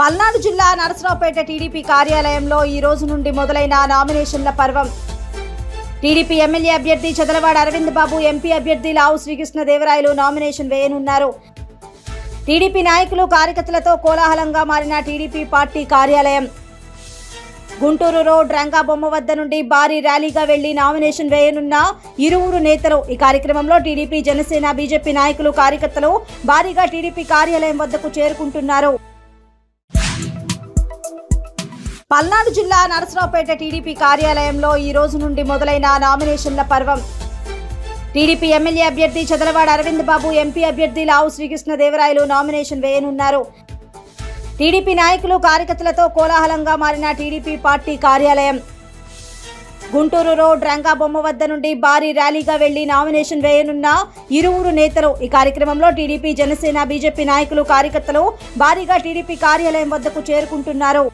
పల్నాడు జిల్లా నరసరావుపేట టీడీపీ కార్యాలయంలో ఈ రోజు నుండి మొదలైన నామినేషన్ల పర్వం. టీడీపీ ఎమ్మెల్యే అభ్యర్థి చదలవాడ అరవింద్ బాబు ఎంపీ అభ్యర్థి లావు శ్రీకృష్ణదేవరాయలు నామినేషన్ వేయనున్నారు. టీడీపీ నాయకులు కార్యకర్తలతో కోలాహలంగా మారిన టీడీపీ పార్టీ కార్యాలయం. గుంటూరు రోడ్ బొమ్మ వద్ద నుండి భారీ ర్యాలీగా వెళ్ళి నామినేషన్ వేయనున్న ఇరువురు నేతలు. ఈ కార్యక్రమంలో టీడీపీ జనసేన బీజేపీ నాయకులు కార్యకర్తలు భారీగా టీడీపీ కార్యాలయం వద్దకు చేరుకుంటున్నారు. పల్నాడు జిల్లా నరసరావుపేట టీడీపీ కార్యాలయంలో ఈ రోజు నుండి మొదలైన నామినేషన్ల పర్వం. టీడీపీ ఎమ్మెల్యే అభ్యర్థి చదలవాడ అరవింద్ బాబు ఎంపీ అభ్యర్థి లావు శ్రీకృష్ణదేవరాయలు నామినేషన్ వేయనున్నారు. టీడీపీ నాయకులు కార్యకర్తలతో కోలాహలంగా మారిన టీడీపీ పార్టీ కార్యాలయం. గుంటూరు రోడ్ రంగాబొమ్మ వద్ద నుండి భారీ ర్యాలీగా వెళ్ళి నామినేషన్ వేయనున్న ఇరువురు నేతలు. ఈ కార్యక్రమంలో టీడీపీ జనసేన బీజేపీ నాయకులు కార్యకర్తలు భారీగా టీడీపీ కార్యాలయం వద్దకు చేరుకుంటున్నారు.